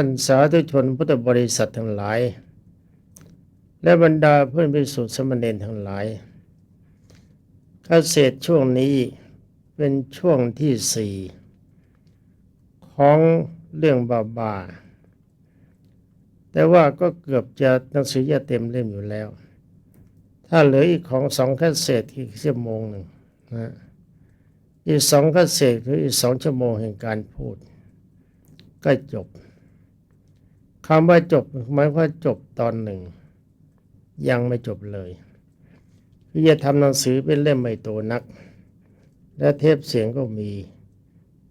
ท่านสาธุชนพุทธบริษัททั้งหลาย และบรรดาเพื่อนพิสุทธิสมณเณรทั้งหลายเกษช่วงนี้เป็นช่วงที่สี่ของเรื่องบาบาแต่ว่าก็เกือบจะหนังสือจะเต็มเล่มอยู่แล้ว ถ้าเหลืออีกของสองเกษอีกชั่วโมงหนึ่งนะอีกสองเกษหรืออีกสองชั่วโมงแห่งการพูด ก็จบ คำว่าจบหมายว่าจบตอนหนึ่ง ยังไม่จบเลยที่จะทำหนังสือเป็นเล่มไม่โตนัก และเทปเสียงก็มี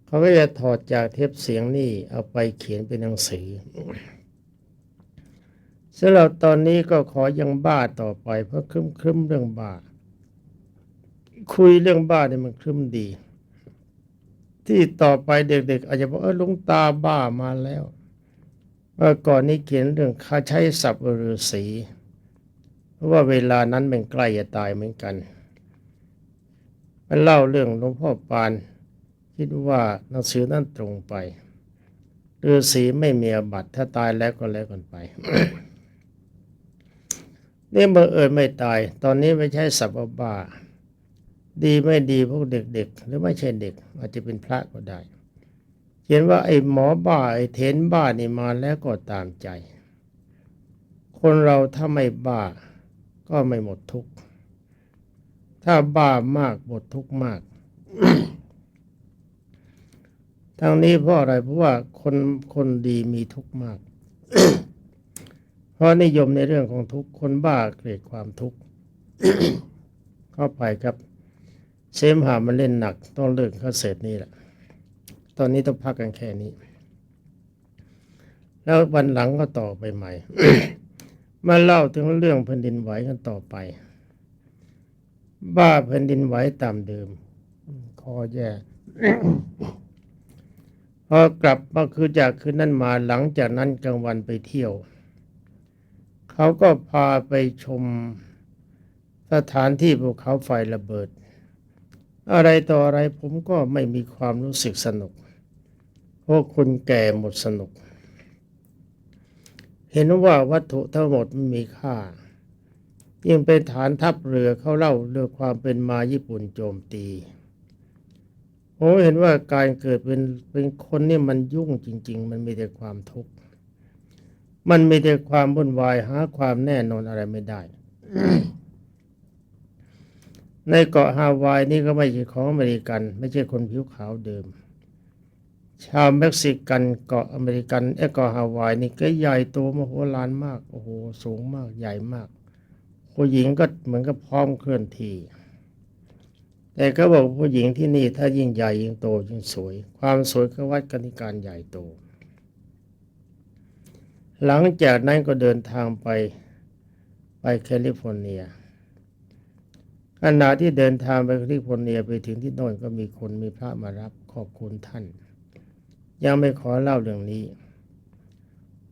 เขาก็จะถอดจากเทปเสียงนี่เอาไปเขียนเป็นหนังสือสำหรับตอนนี้ก็ขอยังบ้าต่อไป เพราะครึ้มครึ้มเรื่องบ้า คุยเรื่องบ้าเนี่ยมันครึ้มดี ที่ต่อไปเด็กๆอาจจะบอกเออลุงตาบ้ามาแล้ว เมื่อก่อนนี้เขียนเรื่องค่าใช้ศัพท์ฤาษีเพราะว่าเวลานั้นมันใกล้จะตายเหมือนกัน มันเล่าเรื่องหลวงพ่อปาน คิดว่าหนังสือนั้นตรงไปฤาษีไม่มีอบัติถ้าตายแล้วก็แล้วกันไปนี่บังเอิญไม่ตาย ตอนนี้ไม่ใช่สัพพบ้า ดีไม่ดีพวกเด็กๆ หรือไม่ใช่เด็ก อาจจะเป็นพระก็ได้ เขียนว่าไอ้หมอบ้าไอ้เทนบ้านี่มาแล้วก็ตามใจ คนเราถ้าไม่บ้าก็ไม่หมดทุกข์ ถ้าบ้ามากหมดทุกข์มากทางนี้เพราะอะไรเพราะว่าคนคนดีมีทุกข์มาก เพราะนิยมในเรื่องของทุกข์คนบ้าเกลียดความทุกข์เข้าไปครับเสมหามันเล่นหนัก ต้องเลิกเข้าเสร็จนี่แหละ ตอนนี้ต้องพักกันแค่นี้ แล้ววันหลังก็ต่อไปใหม่ มาเล่าถึงเรื่องแผ่นดินไหวกันต่อไป บ้าแผ่นดินไหวตามเดิม คอแย่พอกลับมาคือจากคืนนั้นมาหลังจากนั้นกลางวันไปเที่ยว เขาก็พาไปชมสถานที่ภูเขาไฟระเบิด อะไรต่ออะไรผมก็ไม่มีความรู้สึกสนุก เพราะคนแก่หมดสนุก เห็นว่าวัตถุทั้งหมดไม่มีค่า ยิ่งเป็นฐานทัพเรือเขาเล่าเรื่องความเป็นมาญี่ปุ่นโจมตีผมเห็นว่าการเกิดเป็นเป็นคนนี่มันยุ่งจริง ๆ มันมีแต่ความทุกข์ มันมีแต่ความวุ่นวายหาความแน่นอนอะไรไม่ได้ ในเกาะฮาวายนี่ก็ไม่ใช่ของอเมริกัน ไม่ใช่คนผิวขาวเดิม ชาวเม็กซิกันเกาะอเมริกันเอเกาะฮาวายนี่ก็ใหญ่โตมโหฬารมากโอ้โหสูงมากใหญ่มาก ผู้หญิงก็เหมือนกับพร้อมเคลื่อนที่แต่ก็บอกผู้หญิงที่นี่ถ้ายิ่งใหญ่ยิ่งโตยิ่งสวย ความสวยก็วัดกันที่การใหญ่โต หลังจากนั้นก็เดินทางไปไปแคลิฟอร์เนียขณะที่เดินทางไปแคลิฟอร์เนียไปถึงที่โน่นก็มีคนมีพระมารับขอบคุณท่าน ยังไม่ขอเล่าเรื่องนี้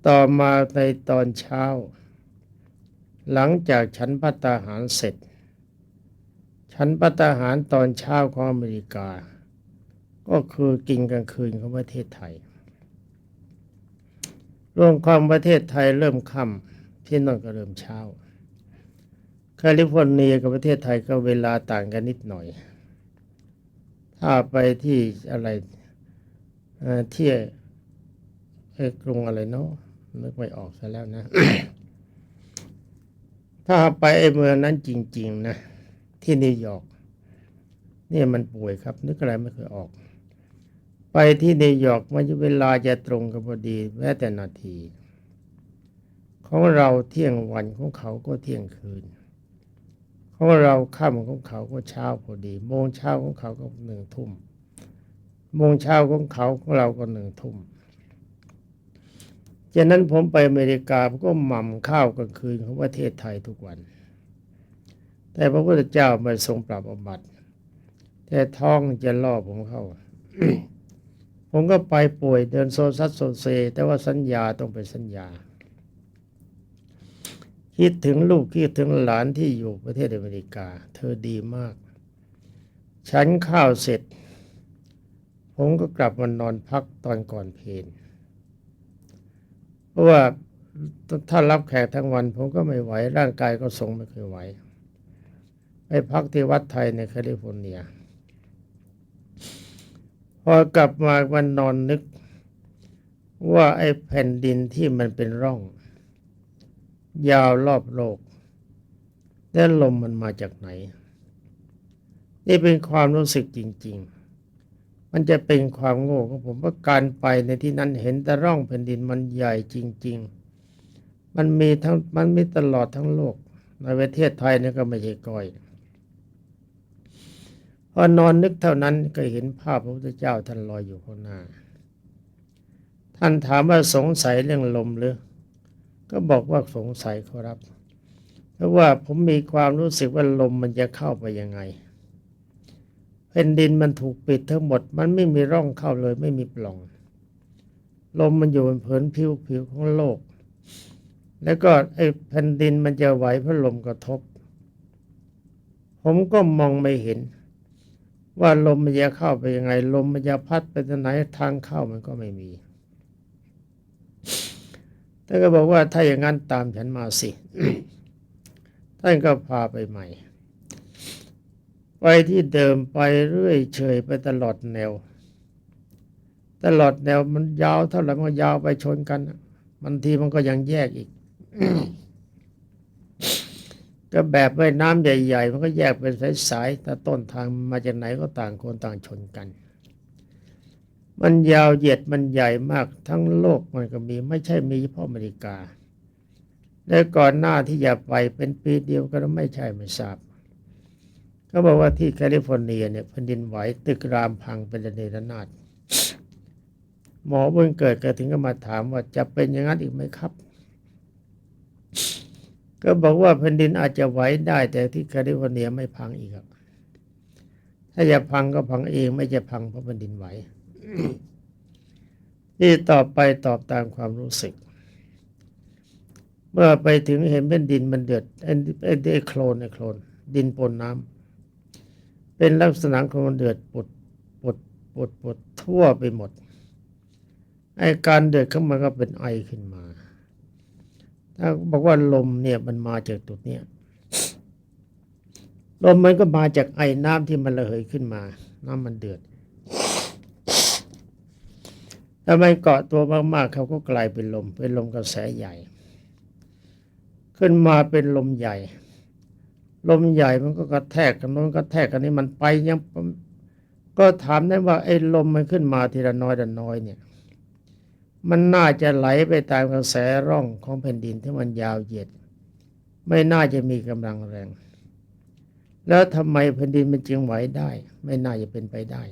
ต่อมาในตอนเช้า หลังจากฉันพัตตาหารเสร็จ ฉันพัตตาหารตอนเช้าของอเมริกา ก็คือกินกลางคืนของประเทศไทยรวมความประเทศไทยเริ่มค่ำที่นั่นก็เริ่มเช้าแคลิฟอร์เนียกับประเทศไทยก็เวลาต่างกันนิดหน่อย ถ้าไปที่อะไร ที่กรุงอะไรเนาะนึกไม่ออกซะแล้วนะ ถ้าไปเมืองนั้นจริง ๆ นะ ที่นิวยอร์กเนี่ยมันป่วยครับ นึกอะไรไม่เคยออก ไปที่นิวยอร์กมันเวลาจะตรงกันพอดีแม้แต่นาที ของเราเที่ยงวันของเขาก็เที่ยงคืน ของเราค่ำของเขาก็เช้าพอดี โมงเช้าของเขาก็หนึ่งทุ่ม โมงเช้าของเขาของเราก็หนึ่งทุ่มฉะนั้นผมไปอเมริกาผมก็หม่ำข้าวกลางคืนของประเทศไทยทุกวัน แต่พระพุทธเจ้าม่ทรงปรับอบัติแต่ท้องจะล่อผมเข้า ผมก็ไปป่วยเดินโซซัดโซเซ แต่ว่าสัญญาต้องเป็นสัญญา คิดถึงลูกคิดถึงหลานที่อยู่ประเทศอเมริกา เธอดีมาก ฉันข้าวเสร็จ ผมก็กลับมานอนพักตอนก่อนเพลนราะว่าถ้ารับแขกทั้งวัน ผมก็ไม่ไหว ร่างกายก็ทรงไม่เคยไหวไปพักที่วัดไทยในแคลิฟอร์เนีย พอกลับมาวันนอนนึก ว่าไอ้แผ่นดินที่มันเป็นร่อง ยาวรอบโลกแล้วลมมันมาจากไหน นี่เป็นความรู้สึกจริง ๆ มันจะเป็นความโง่ของผมว่าการไปในที่นั้นเห็นแต่ร่องแผ่นดินมันใหญ่จริง ๆ มันมีทั้งมันมีตลอดทั้งโลก ในประเทศไทยนี่ก็ไม่ใช่ก้อยพอนอนนึกเท่านั้นก็เห็นภาพพระพุทธเจ้าท่านลอยอยู่ข้างหน้า ท่านถามว่าสงสัยเรื่องลมหรือ ก็บอกว่าสงสัยครับ เพราะว่าผมมีความรู้สึกว่าลมมันจะเข้าไปยังไง แผ่นดินมันถูกปิดทั้งหมด มันไม่มีร่องเข้าเลย ไม่มีปล่อง ลมมันอยู่บนผืนผิวผิวของโลก แล้วก็ไอ้แผ่นดินมันจะไหวเพราะลมกระทบ ผมก็มองไม่เห็น ว่าลมมันจะเข้าไปยังไง ลมมันจะพัดไปทางไหนทางเข้ามันก็ไม่มีท่านก็บอกว่าถ้าอย่างนั้นตามฉันมาสิ ท่านก็พาไปใหม่ ไปที่เดิมไปเรื่อยเฉยไปตลอดแนว ตลอดแนวมันยาวเท่าไหร่มันยาวไปชนกันบางทีมันก็ยังแยกอีกก็แบบว่าน้ำใหญ่ ๆ มันก็แยกเป็นสายๆแต่ต้นทางมาจากไหนก็ต่างคนต่างชนกัน มันยาวเหยียดมันใหญ่มากทั้งโลกมันก็มีไม่ใช่มีเฉพาะอเมริกา และก่อนหน้าที่จะไปเป็นปีเดียวก็ไม่ใช่ไม่ทราบ เขาบอกว่าที่แคลิฟอร์เนียเนี่ยแผ่นดินไหวตึกรามพังเป็นระเนระนาดหมอบุญเกิดก็ถึงก็มาถามว่าจะเป็นอย่างนั้นอีกไหมครับ ก็บอกว่าแผ่นดินอาจจะไหวได้แต่ที่แคลิฟอร์เนียไม่พังอีกครับถ้าจะพังก็พังเองไม่จะพังเพราะแผ่นดินไหวนี่ตอบไปตอบตามความรู้สึก เมื่อไปถึงเห็นแผ่นดินมันเดือดไอ้ไอ้ไอ้โคลนไอ้โคลนดินปนน้ำ เป็นลักษณะของเดือดปุดปุดปุดปุดทั่วไปหมดไอการเดือดขึ้นมาก็เป็นไอขึ้นมา ถ้าบอกว่าลมเนี่ยมันมาจากจุดเนี้ยลมมันก็มาจากไอน้ำที่มันระเหยขึ้นมา น้ำมันเดือดถ้ามันเกาะตัวมากๆ เขาก็กลายเป็นลม เป็นลมกระแสใหญ่ ขึ้นมาเป็นลมใหญ่ ลมใหญ่มันก็กระแทกกันโน้นกระแทกกันนี้มันไปยังก็ถามได้ว่าไอ้ลมมันขึ้นมาทีละน้อยละน้อยเนี่ย มันน่าจะไหลไปตามกระแสร่องของแผ่นดินที่มันยาวเหยียด ไม่น่าจะมีกำลังแรง แล้วทำไมแผ่นดินมันจึงไหวได้ ไม่น่าจะเป็นไปได้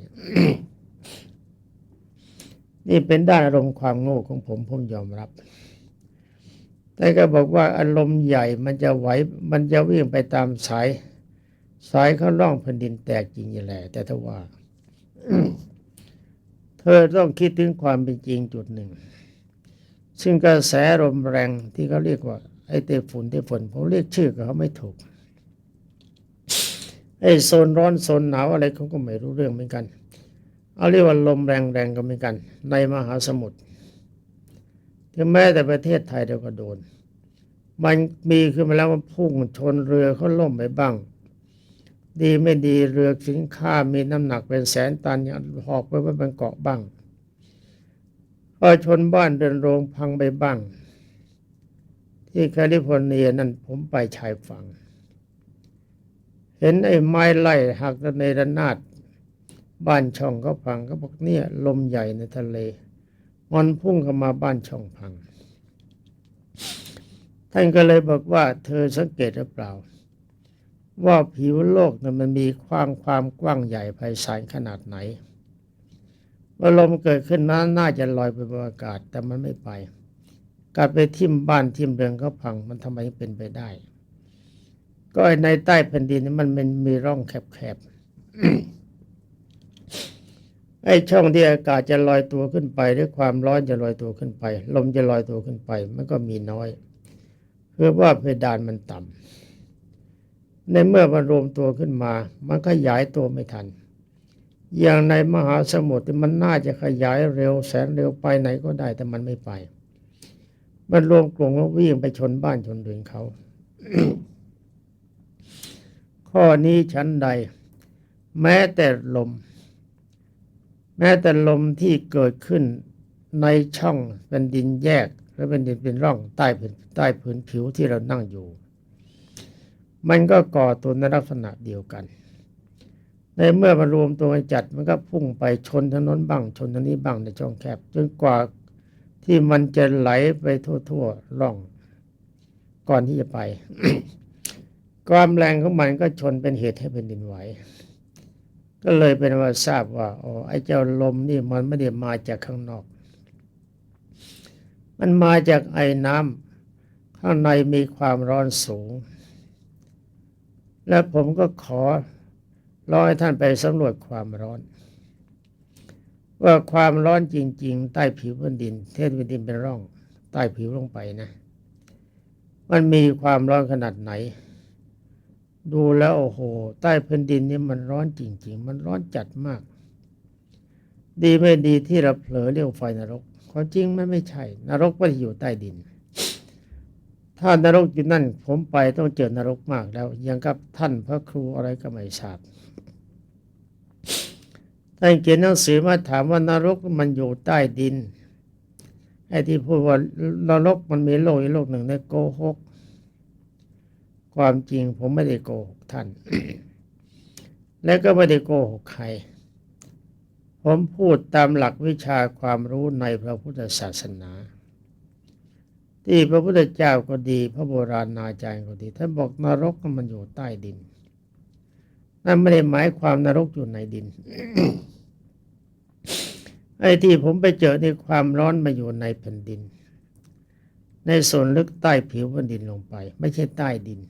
นี่เป็นด้านอารมณ์ความโง่ของผมผมยอมรับ แต่ก็บอกว่าอารมณ์ใหญ่มันจะไหวมันจะวิ่งไปตามสาย สายเขาล่องแผ่นดินแตกจริงอย่างแหละ แต่ถ้าว่าเธอต้องคิดถึงความเป็นจริงจุดหนึ่ง ซึ่งกระแสลมแรงที่เขาเรียกว่า ไอ้เตฝุ่นเตฝนผมเรียกชื่อเขาไม่ถูกไอ้โซนร้อนโซนหนาวอะไรเขาก็ไม่รู้เรื่องเหมือนกัน เอาเรียกว่าลมแรงๆก็เหมือนกัน ในมหาสมุทร ถึงแม้แต่ประเทศไทยเราก็โดน มันมีขึ้นมาแล้วมันพุ่งชนเรือเขาล่มไปบ้าง ดีไม่ดีเรือสินค้ามีน้ำหนักเป็นแสนตันเนี่ยหอกไปไว้บนเกาะบ้างพอชนบ้านเดินโรงพังไปบ้าง ที่แคลิฟอร์เนียนั่นผมไปชายฝั่งเห็นไอ้ไม้ไล่หักในระนาดบ้านช่องเขาพังเขาบอกเนี่ย ลมใหญ่ในทะเล มันพุ่งเข้ามาบ้านช่องพัง ท่านก็เลยบอกว่าเธอสังเกตหรือเปล่า ว่าผิวโลกนั้นมันมีความความกว้างใหญ่ไพศาลขนาดไหนเมื่อลมเกิดขึ้นนั้นน่าจะลอยไปบนอากาศ แต่มันไม่ไปกลับไปทิ่มบ้านทิ่มเรือนเขาพังมันทำไมเป็นไปได้ ก็ในใต้แผ่นดินนี่มันมันมีร่องแคบๆ ไอ้ช่องที่อากาศจะลอยตัวขึ้นไป หรือความร้อนจะลอยตัวขึ้นไป ลมจะลอยตัวขึ้นไป มันก็มีน้อยเพื่อว่าเพดานมันต่ำในเมื่อมันรวมตัวขึ้นมา มันขยายตัวไม่ทัน อย่างในมหาสมุทรมันน่าจะขยายเร็วแสนเร็วไปไหนก็ได้แต่มันไม่ไป มันรวมกลุ่มแล้ววิ่งไปชนบ้านชนเรือนเขา ข้อนี้ชั้นใด แม้แต่ลม แม้แต่ลมที่เกิดขึ้นในช่องเป็นดินแยกและเป็นดินเป็นร่องใต้ผืนใต้ผืนผิวที่เรานั่งอยู่ มันก็ก่อตัวในลักษณะเดียวกัน ในเมื่อมารวมตัวกันจัดมันก็พุ่งไปชนถนนบ้างชนทางนี้บ้างในช่องแคบจนกว่าที่มันจะไหลไปทั่วๆร่อง ก่อนที่จะไป ความแรงของมันก็ชนเป็นเหตุให้แผ่นดินไหว ก็เลยเป็นว่าทราบว่าอ๋อไอ้เจ้าลมนี่มันไม่ได้มาจากข้างนอก มันมาจากไอ้น้ำข้างในมีความร้อนสูง และผมก็ขอร้องให้ท่านไปสำรวจความร้อน ว่าความร้อนจริง ๆ ใต้ผิวแผ่นดิน เทศแผ่นดินเป็นร่อง ใต้ผิวลงไปนะ มันมีความร้อนขนาดไหน ดูแล้วโอ้โห ใต้แผ่นดินนี่มันร้อนจริง ๆ มันร้อนจัดมาก ดีไม่ดีที่เราเผลอเรียกไฟนรกความจริงมันไม่ใช่ นรกไม่ได้อยู่ใต้ดิน ถ้านรกอยู่นั่น ผมไปต้องเจอนรกมากแล้ว ยังกับท่านพระครูอะไรก็ไม่ทราบท่านเขียนหนังสือมาถามว่านรกมันอยู่ใต้ดินไอ้ที่พูดว่านรกมันมีโลกอีกโลกหนึ่งในโกหก ความจริงผมไม่ได้โกหกท่าน และก็ไม่ได้โกหกใคร ผมพูดตามหลักวิชาความรู้ในพระพุทธศาสนา ที่พระพุทธเจ้าก็ดี พระโบราณอาจารย์ก็ดีท่านบอกนรกมันอยู่ใต้ดิน นั่นไม่ได้หมายความนรกอยู่ในดินไอ้ที่ผมไปเจอในความร้อนมาอยู่ในแผ่นดิน ในส่วนลึกใต้ผิวแผ่นดินลงไป ไม่ใช่ใต้ดิน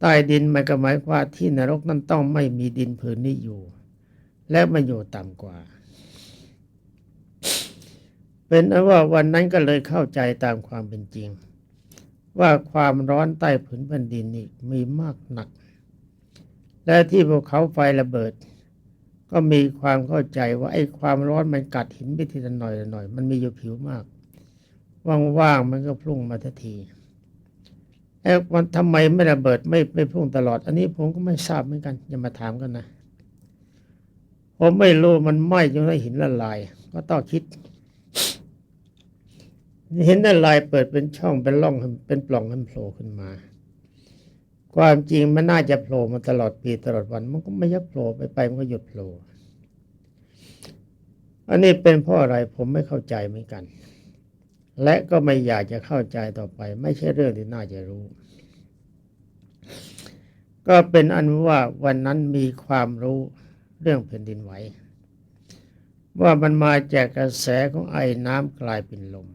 ใต้ดินมายก็หมายคว่าที่นรกนั้นต้องไม่มีดินผืนนี้อยู่ และมันอยู่ต่ำกว่า เป็นอันว่าวันนั้นก็เลยเข้าใจตามความเป็นจริง ว่าความร้อนใต้ผืนแผ่นดินนี่มีมากหนัก และที่ภูเขาไฟระเบิด ก็มีความเข้าใจว่าไอ้ความร้อนมันกัดหินไปทีละหน่อยละหน่อย มันมีอยู่ผิวมาก ว่างๆมันก็พุ่งมาทันที ไอ้มันทำไมไม่ระเบิดไม่ไม่พุ่งตลอด อันนี้ผมก็ไม่ทราบเหมือนกันอย่ามาถามกันนะผมไม่รู้มันไหม้จนได้หินละลาย ก็ต้องคิดเห็นละลายเปิดเป็นช่องเป็นร่องเป็นปล่องมันโผล่ขึ้นมา ความจริงมันน่าจะโผล่มาตลอดปีตลอดวัน มันก็ไม่ยักโผล่ไปไปมันก็หยุดโผล่อันนี้เป็นเพราะอะไรผมไม่เข้าใจเหมือนกัน และก็ไม่อยากจะเข้าใจต่อไป ไม่ใช่เรื่องที่น่าจะรู้ ก็เป็นอันว่าวันนั้นมีความรู้เรื่องแผ่นดินไหว ว่ามันมาจากกระแสของไอ้น้ำกลายเป็นลม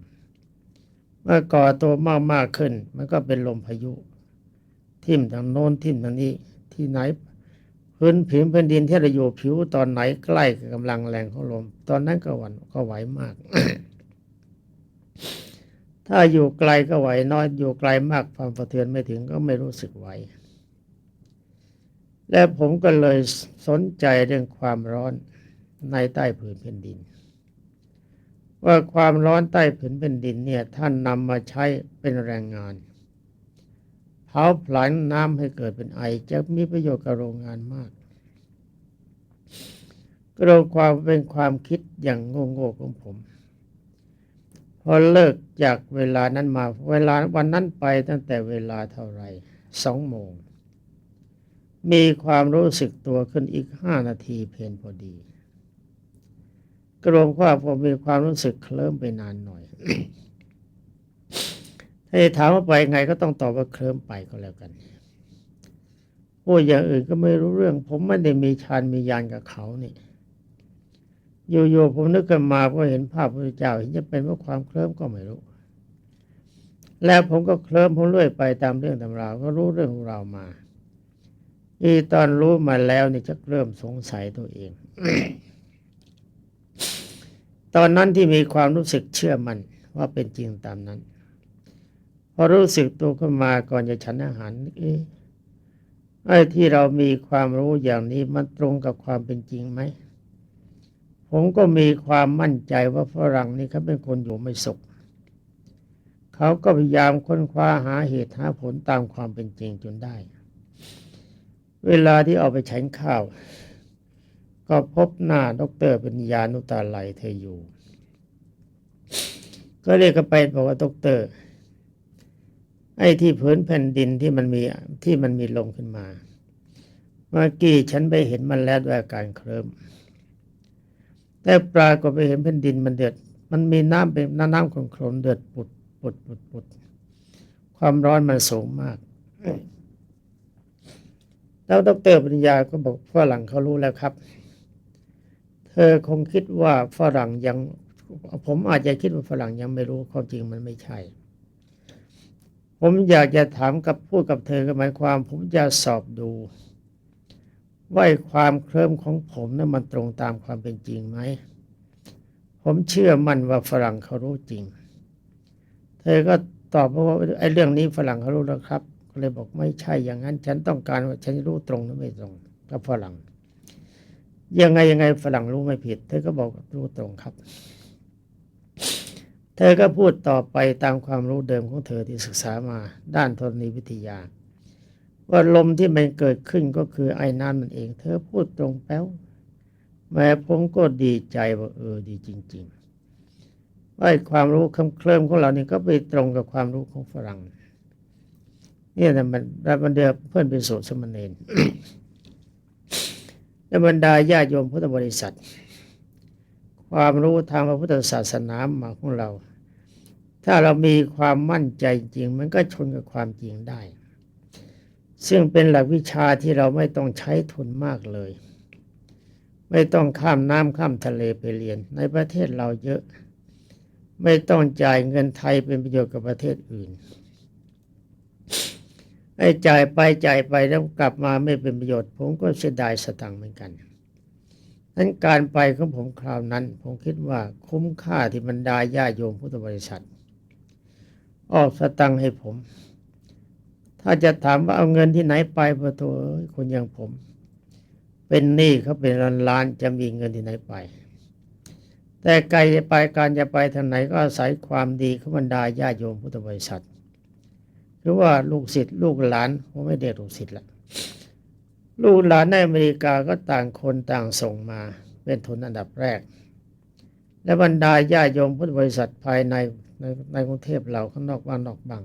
เมื่อก่อตัวมากมากขึ้น มันก็เป็นลมพายุ ทิ่มทางโน้นทิ่มทางนี้ที่ไหนพื้นผิวแผ่นดินที่เราอยู่ผิวตอนไหนใกล้กับกำลังแรงของลม ตอนนั้นก็หวันก็ไหวมาก ถ้าอยู่ไกลก็ไหวน้อยอยู่ไกลมากความสะเทือนไม่ถึงก็ไม่รู้สึกไหว และผมก็เลยสนใจเรื่องความร้อนในใต้ผืนแผ่นดิน ว่าความร้อนใต้ผืนแผ่นดินเนี่ยท่านนำมาใช้เป็นแรงงานเผาผลาญน้ำให้เกิดเป็นไอจะมีประโยชน์กับโรงงานมากก็เราความเป็นความคิดอย่างโง่ๆของผม พอเลิกจากเวลานั้นมา เวลาวันนั้นไปตั้งแต่เวลาเท่าไหร่สองโมง มีความรู้สึกตัวขึ้นอีกห้านาทีเพนพอดีกรวมว่าผมมีความรู้สึกเคลิ้มไปนานหน่อยถ้าจะถามว่าไปไงก็ต้องตอบว่าเคลิ้มไปก็แล้วกันพูดอย่างอื่นก็ไม่รู้เรื่อง ผมไม่ได้มีฌานมียานกับเขานี่ อยู่ๆผมนึกขึ้นมาก็เห็นภาพพระเจ้าเห็นจะเป็นว่าความเคลิ้มก็ไม่รู้ แล้วผมก็เคลิ้มผมเรื่อยไปตามเรื่องตำราก็รู้เรื่องของเรามา อีตอนรู้มาแล้วนี่จะเริ่มสงสัยตัวเอง ตอนนั้นที่มีความรู้สึกเชื่อมันว่าเป็นจริงตามนั้น พอรู้สึกตัวขึ้นมาก่อนจะฉันอาหารเอ๊ะไอ้ที่เรามีความรู้อย่างนี้มันตรงกับความเป็นจริงไหม ผมก็มีความมั่นใจว่าฝรั่งนี่เขาเป็นคนอยู่ไม่สุข เขาก็พยายามค้นคว้าหาเหตุหาผลตามความเป็นจริงจนได้ เวลาที่ออกไปฉันข้าว ก็พบหน้าดรปัญญานุตาไลเธออยู่ ก็เรียกไปบอกว่าดรไอ้ที่ผืนแผ่นดินที่มันมีที่มันมีลมขึ้นมา เมื่อกี้ฉันไปเห็นมันแล้วด้วยอาการเคลิ้ม แต่ปรากฏไปเห็นแผ่นดินมันเดือด มันมีน้ำเป็นน้ำน้ำโคลนเดือดปุดปุดปุดปุด ความร้อนมันสูงมาก แล้วดรปริญญาก็บอกฝรั่งเขารู้แล้วครับ เธอคงคิดว่าฝรั่งยัง ผมอาจจะคิดว่าฝรั่งยังไม่รู้ความจริงมันไม่ใช่ ผมอยากจะถามกับพูดกับเธอก็หมายความ ผมจะสอบดู ว่าความเคลิ้มของผมนั้นมันตรงตามความเป็นจริงไหม ผมเชื่อมั่นว่าฝรั่งเขารู้จริง เธอก็ตอบว่าไอ้เรื่องนี้ฝรั่งเขารู้แล้วครับก็เลยบอกไม่ใช่อย่างนั้น ฉันต้องการว่าฉันรู้ตรงหรือไม่ตรงกับฝรั่ง ยังไงยังไงฝรั่งรู้ไม่ผิด เธอก็บอกรู้ตรงครับ เธอก็พูดต่อไปตามความรู้เดิมของเธอที่ศึกษามา ด้านธรณีวิทยา ว่าลมที่มันเกิดขึ้นก็คือไอ้น้ำมันเอง เธอพูดตรงแป๊วแม้ผมก็ดีใจว่าเออดีจริงๆว่าไอ้ความรู้คำเคลิ้มของเรานี่ก็ไปตรงกับความรู้ของฝรั่งเนี่ยนะมันมันเดือเพื่อนเป็นโสดสมณเณรและบรรดาญาติโยมพุทธบริษัท ความรู้ทางพระพุทธศาสนามาของเรา ถ้าเรามีความมั่นใจจริง มันก็ชนกับความจริงได้ ซึ่งเป็นหลักวิชาที่เราไม่ต้องใช้ทุนมากเลย ไม่ต้องข้ามน้ำข้ามทะเลไปเรียน ในประเทศเราเยอะ ไม่ต้องจ่ายเงินไทยเป็นประโยชน์กับประเทศอื่นไอ้จ่ายไปจ่ายไปแล้วกลับมาไม่เป็นประโยชน์ ผมก็เสียดายสตังค์เหมือนกันนั้นการไปของผมคราวนั้น ผมคิดว่าคุ้มค่าที่บรรดาญาโยมพุทธบริษัท ออกสตังค์ให้ผม ถ้าจะถามว่าเอาเงินที่ไหนไปประตูคนอย่างผม เป็นหนี้เขาเป็นล้านล้านๆจะมีเงินที่ไหนไป แต่ไกลจะไปการจะไปทางไหนก็อาศัยความดีของบรรดาญาโยมพุทธบริษัทหรือว่าลูกศิษย์ลูกหลานผมไม่เรียกลูกศิษย์ละลูกหลานในอเมริกาก็ต่างคนต่างส่งมา เป็นทุนอันดับแรก และบรรดาญาโยมพุทธบริษัทภายในในในกรุงเทพเราข้างนอกบ้านนอกบัง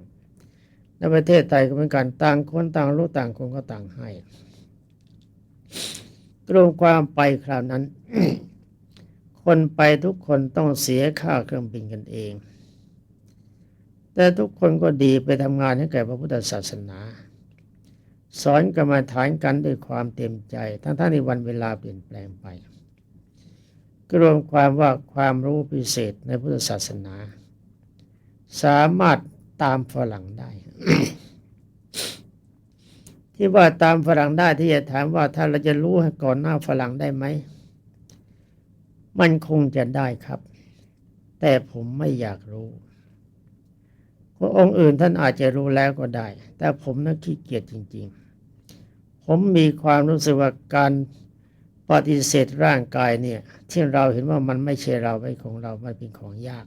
ในประเทศไทยก็เป็นการต่างคนต่างรู้ต่างคนก็ต่างให้รวมความไปคราวนั้น คนไปทุกคนต้องเสียค่าเครื่องบินกันเอง แต่ทุกคนก็ดีไปทำงานให้แก่พระพุทธศาสนา สอนกรรมาฐานกันด้วยความเต็มใจ ทั้งท่านในวันเวลาเปลี่ยนแปลงไปก็รวมความว่าความรู้พิเศษในพุทธศาสนา สามารถ ตามฝรั่งได้ ที่ว่าตามฝรั่งได้ที่จะถามว่าถ้าเราจะรู้ก่อนหน้าฝรั่งได้ไหม มันคงจะได้ครับ แต่ผมไม่อยากรู้พระองค์อื่นท่านอาจจะรู้แล้วก็ได้ แต่ผมน่ะขี้เกียจจริง ๆ ผมมีความรู้สึกว่าการปฏิเสธร่างกายเนี่ย ที่เราเห็นว่ามันไม่ใช่เราไม่ของเรามันเป็นของยาก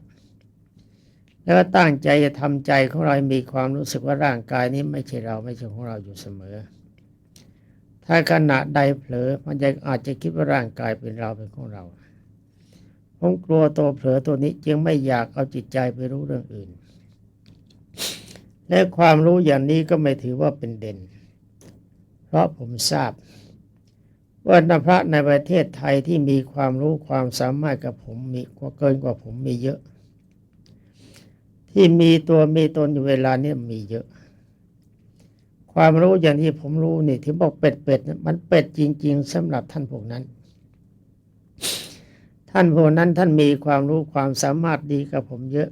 แล้วก็ตั้งใจจะทำใจของเรามีความรู้สึกว่าร่างกายนี้ไม่ใช่เราไม่ใช่ของเราอยู่เสมอ ถ้าขณะใดเผลอมันจะอาจจะคิดว่าร่างกายเป็นเราเป็นของเราผมกลัวตัวเผลอตัวนี้จึงไม่อยากเอาจิตใจไปรู้เรื่องอื่น และความรู้อย่างนี้ก็ไม่ถือว่าเป็นเด่น เพราะผมทราบ ว่านักพระในประเทศไทยที่มีความรู้ความสามารถกับผมมีกว่าเกินกว่าผมมีเยอะ ที่มีตัวมีตนอยู่เวลานี้มีเยอะ ความรู้อย่างที่ผมรู้นี่ที่บอกเป็ดเป็ดมันเป็ดจริง ๆสำหรับท่านพวกนั้น ท่านพวกนั้นท่านมีความรู้ความสามารถดีกับผมเยอะ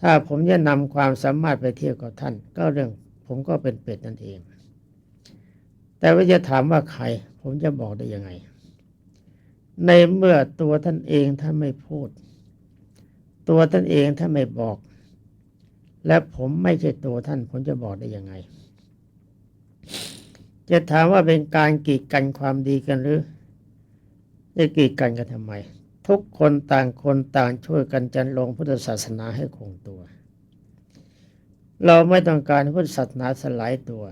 ถ้าผมจะนำความสามารถไปเทียบกับท่าน ก็เรื่องผมก็เป็นเป็ดนั่นเอง แต่ว่าจะถามว่าใคร ผมจะบอกได้ยังไง ในเมื่อตัวท่านเองท่านไม่พูด ตัวท่านเองท่านไม่บอก และผมไม่ใช่ตัวท่าน ผมจะบอกได้ยังไง จะถามว่าเป็นการกีดกันความดีกันหรือจะกีดกันกันทำไม ทุกคนต่างคนต่างช่วยกันจันลงพุทธศาสนาให้คงตัว เราไม่ต้องการพุทธศาสนาสลายตัว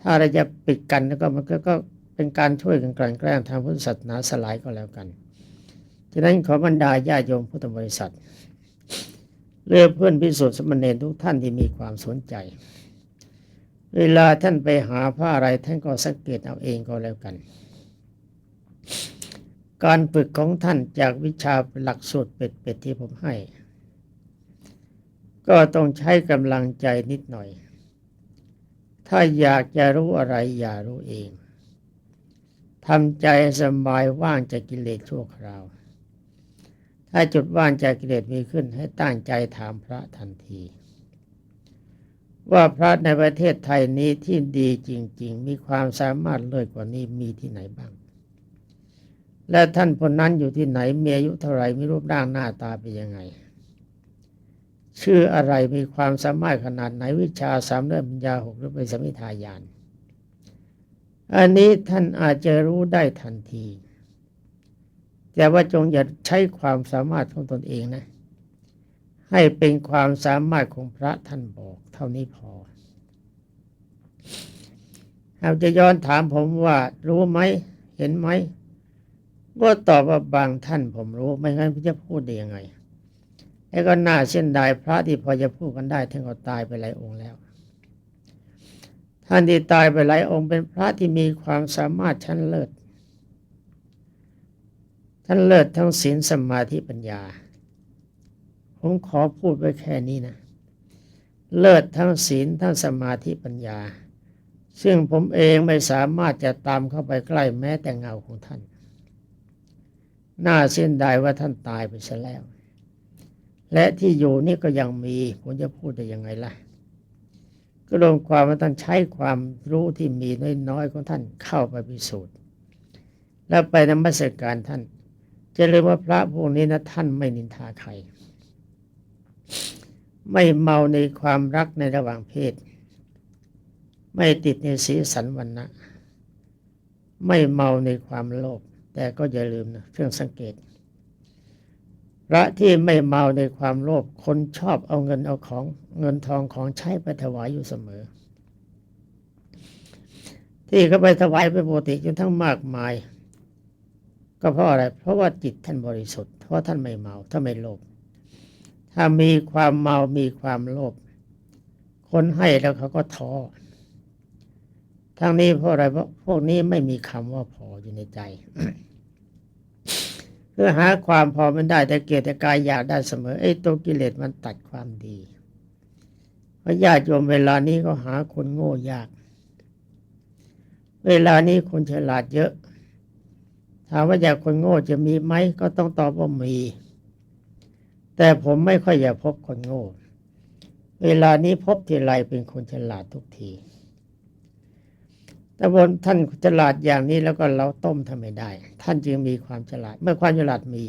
ถ้าเราจะปิดกันแล้วก็มันก็ก็เป็นการช่วยกันกลั่นแกล้งทางพุทธศาสนาสลายก็แล้วกันฉะนั้นขอบรรดาญาโยมพุทธบริษัท เรือเพื่อนพิสุทธิ์สมณเณรทุกท่านที่มีความสนใจ เวลาท่านไปหาพระอะไรท่านก็สังเกตเอาเองก็แล้วกัน การฝึกของท่านจากวิชาหลักสูตรเป็ดๆที่ผมให้ ก็ต้องใช้กำลังใจนิดหน่อย ถ้าอยากจะรู้อะไรอย่ารู้เองทำใจสบายว่างจากกิเลสชั่วคราว ถ้าจุดว่างจากกิเลสมีขึ้นให้ตั้งใจถามพระทันที ว่าพระในประเทศไทยนี้ที่ดีจริง ๆ มีความสามารถเลิศกว่านี้มีที่ไหนบ้าง และท่านคนนั้นอยู่ที่ไหนมีอายุเท่าไหร่มีรูปร่างหน้าตาเป็นยังไง ชื่ออะไรมีความสามารถขนาดไหนวิชาสามเรื่องปัญญาหกหรือเป็นสมิทายาน อันนี้ท่านอาจจะรู้ได้ทันที แต่ว่าจงอย่าใช้ความสามารถของตนเองนะ ให้เป็นความสามารถของพระท่านบอก เท่านี้พอหาจะย้อนถามผมว่า รู้ไหม เห็นไหม ก็ตอบว่าบางท่านผมรู้ ไม่งั้นผมจะพูดได้ยังไงไอ้ก็น่าเส้นดายพระที่พอจะพูดกันได้ท่านก็ตายไปหลายองค์แล้ว ท่านที่ตายไปหลายองค์เป็นพระที่มีความสามารถชั้นเลิศ ท่านเลิศทั้งศีลสมาธิปัญญา ผมขอพูดไว้แค่นี้นะ เลิศทั้งศีลทั้งสมาธิปัญญา ซึ่งผมเองไม่สามารถจะตามเข้าไปใกล้แม้แต่เงาของท่าน น่าเส้นดายว่าท่านตายไปซะแล้ว และที่อยู่นี่ก็ยังมี ผมจะพูดได้ยังไงล่ะก็รวมความว่าท่านใช้ความรู้ที่มีน้อยๆของท่านเข้าไปพิสูจน์ แล้วไปนมัสการท่าน จะเรียกว่าพระพวกนี้นะท่านไม่นินทาใคร ไม่เมาในความรักในระหว่างเพศ ไม่ติดในสีสันวันนะไม่เมาในความโลภแต่ก็อย่าลืมนะเครื่องสังเกต พระที่ไม่เมาในความโลภคนชอบเอาเงินเอาของเงินทองของใช้ไปถวายอยู่เสมอ ที่เขาไปถวายไปปกติจนทั้งมากมาย ก็เพราะอะไร เพราะว่าจิตท่านบริสุทธิ์ เพราะท่านไม่เมาถ้าไม่โลภถ้ามีความเมามีความโลภคนให้แล้วเขาก็ท้อทั้งนี้เพราะอะไรเพราะพวกนี้ไม่มีคำว่าพออยู่ในใจ เพื่อหาความพอมันได้แต่เกียรติกายอยากได้เสมอไอ้ตัวกิเลสมันตัดความดีเพราะญาติโยมเวลานี้ก็หาคนโง่ยาก เวลานี้คนฉลาดเยอะ ถามว่าอยากคนโง่จะมีไหมก็ต้องตอบว่ามี แต่ผมไม่ค่อยอยากพบคนโง่ เวลานี้พบทีไรเป็นคนฉลาดทุกที แต่บนท่านฉลาดอย่างนี้แล้วก็เราต้มทำไม่ได้ ท่านจึงมีความฉลาด เมื่อความฉลาดมี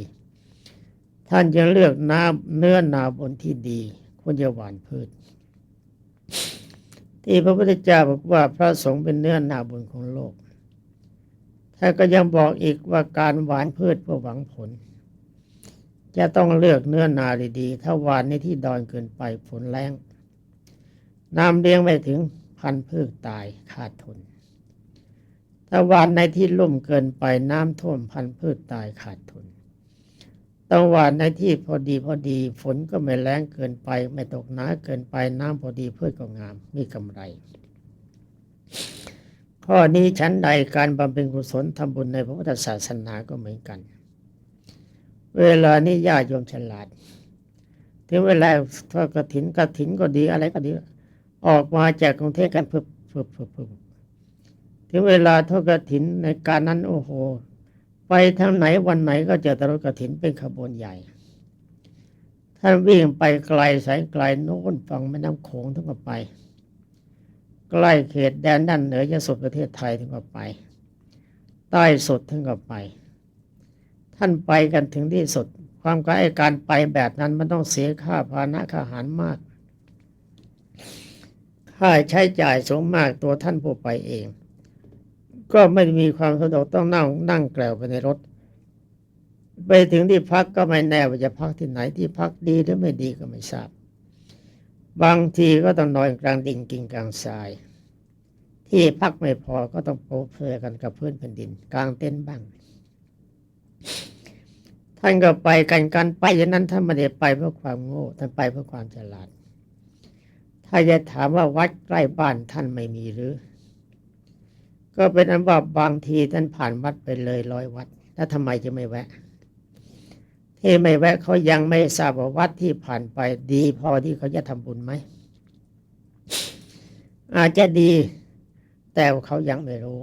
ท่านจะเลือกน้ำเนื้อนาบนที่ดีควรจะหวานพืช ที่พระพุทธเจ้าบอกว่าพระสงฆ์เป็นเนื้อนาบุญของโลก ท่านก็ยังบอกอีกว่าการหวานพืชเพื่อหวังผล จะต้องเลือกเนื้อนาดีๆ ถ้าหวานในที่ดอนเกินไปผลแรงน้ำเลี้ยงไม่ถึงพันพืชตายขาดทุน ถ้าหวานในที่ลุ่มเกินไปน้ำท่วมพันพืชตายขาดทุนต้องหวานในที่พอดีพอดีฝนก็ไม่แรงเกินไป ไม่ตกหนาเกินไปน้ำพอดีพืชก็งามมีกำไร ข้อนี้ชั้นใดการบำเพ็ญกุศลทำบุญในพระพุทธศาสนาก็เหมือนกัน เวลานี้ญาติโยมฉลาด ถึงเวลาทอดกระถินกระถินก็ดีอะไรก็ดี ออกมาจากกรุงเทพกันเพิ่มเพิ่มเพิ่มเพิ่มถึงเวลาทอดกระถินในการนั้นโอ้โห ไปทางไหนวันไหนก็เจอตรถกระถินเป็นขบวนใหญ่ ท่านวิ่งไปไกลสายไกลโน้นฝั่งแม่น้ำโขงทั้งไป ใกล้เขตแดนด้านเหนือจะสุดประเทศไทยถึงก็ไป ใต้สุดถึงก็ไป ท่านไปกันถึงที่สุด ความกายการไปแบบนั้นมันต้องเสียค่าพาหนะค่าอาหารมาก ค่าใช้จ่ายสูงมากตัวท่านผู้ไปเอง ก็ไม่มีความสะดวกต้องนั่งนั่งแกลวไปในรถ ไปถึงที่พักก็ไม่แน่ว่าจะพักที่ไหนที่พักดีหรือไม่ดีก็ไม่ทราบ บางทีก็ต้องนอนกลางดินกินกลางทราย ที่พักไม่พอก็ต้องโปะเพลอกันกับพื้นแผ่นดิน กลางเต็นท์บ้าง ท่านก็ไปกันกันไปอย่างนั้นท่านไม่ได้ไปเพื่อความโง่ท่านไปเพื่อความฉลาด ถ้าจะถามว่าวัดใกล้บ้านท่านไม่มีหรือ ก็เป็นอันว่าบางทีท่านผ่านวัดไปเลยร้อยวัด แล้วทำไมจะไม่แวะ ที่ไม่แวะเขายังไม่ทราบว่าวัดที่ผ่านไปดีพอที่เขาจะทำบุญไหม อาจจะดี แต่เขายังไม่รู้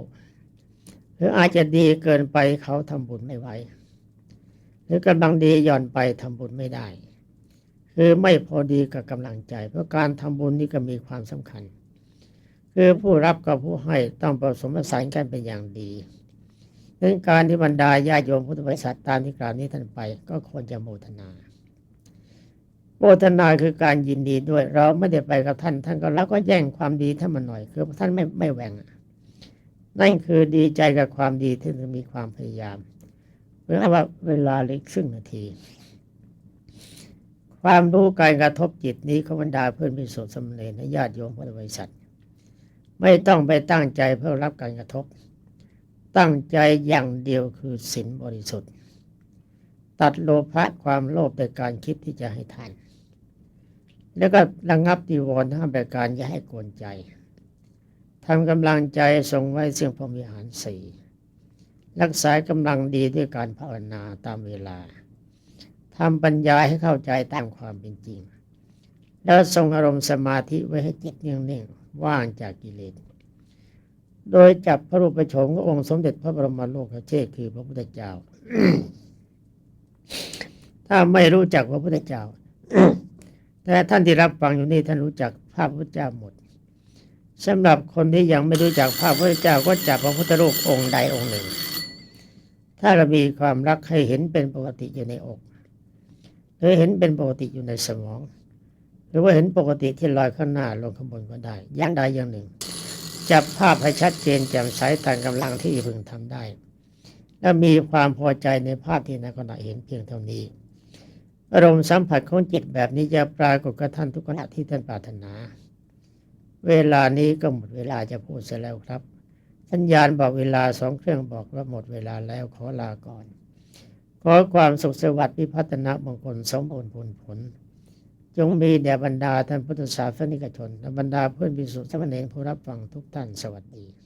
หรืออาจจะดีเกินไปเขาทำบุญไม่ไหวหรือกำลังดีย่อนไปทำบุญไม่ได้ คือไม่พอดีกับกำลังใจ เพราะการทำบุญนี่ก็มีความสำคัญ คือผู้รับกับผู้ให้ต้องผสมผสานกันเป็นอย่างดี ดังนั้นการที่บรรดาญาโยมพุทธบริษัทตามที่กล่าวนี้ท่านไป ก็ควรจะโมทนาโมทนาคือการยินดีด้วย เราไม่ได้ไปกับท่าน ท่านก็แล้วก็แย่งความดีท่านมาหน่อย คือท่านไม่ไม่แหวงนั่นคือดีใจกับความดีที่มีความพยายามเพราะว่าเวลาเล็กครึ่งนาที ความรู้การกระทบจิตนี้ของบรรดาเพื่อนพิสุทธิ์สำเร็จญาติโยมพุทธบริษัท ไม่ต้องไปตั้งใจเพื่อรับการกระทบ ตั้งใจอย่างเดียวคือศีลบริสุทธิ์ ตัดโลภะความโลภในการคิดที่จะให้ทาน แล้วก็ระงับนิวรห้ามประการอย่าให้กวนใจทำกำลังใจทรงไว้ซึ่งพรมิหารสี่รักษากำลังดีด้วยการภาวนาตามเวลาทำปัญญาให้เข้าใจตามความเป็นจริง แล้วทรงอารมณ์สมาธิไว้ให้จิตนิ่งๆว่างจากกิเลส โดยจับพระรูปโฉมขององค์สมเด็จพระบรมโลกเชษคือพระพุทธเจ้า ถ้าไม่รู้จักพระพุทธเจ้า แต่ท่านที่รับฟังอยู่นี่ท่านรู้จักภาพพระพุทธเจ้าหมดสำหรับคนที่ยังไม่รู้จักภาพพระพุทธเจ้าก็จับพระพุทธรูปองค์ใดองค์หนึ่ง ถ้าเรามีความรักให้เห็นเป็นปกติอยู่ในอกหรือเห็นเป็นปกติอยู่ในสมอง หรือว่าเห็นปกติที่ลอยข้างหน้าลงข้างบนก็ได้อย่างใดอย่างหนึ่ง จับภาพให้ชัดเจนแจ่มใสตามกำลังที่พึงทำได้ และมีความพอใจในภาพที่ในขณะเห็นเพียงเท่านี้ อารมณ์สัมผัสของจิตแบบนี้จะปรากฏกับท่านทุกขณะที่ท่านปรารถนา เวลานี้ก็หมดเวลาจะพูดเสร็จแล้วครับสัญญาณบอกเวลาสองเครื่องบอกว่าหมดเวลาแล้วขอลาก่อน ขอความสุขสวัสดิ์พิพัฒนามงคลสมบูรณ์ผลผล จงมีแด่บรรดาท่านพุทธศาสนิกชนและบรรดาเพื่อนบิสุทธิ์สมณเณรผู้รับฟังทุกท่านสวัสดี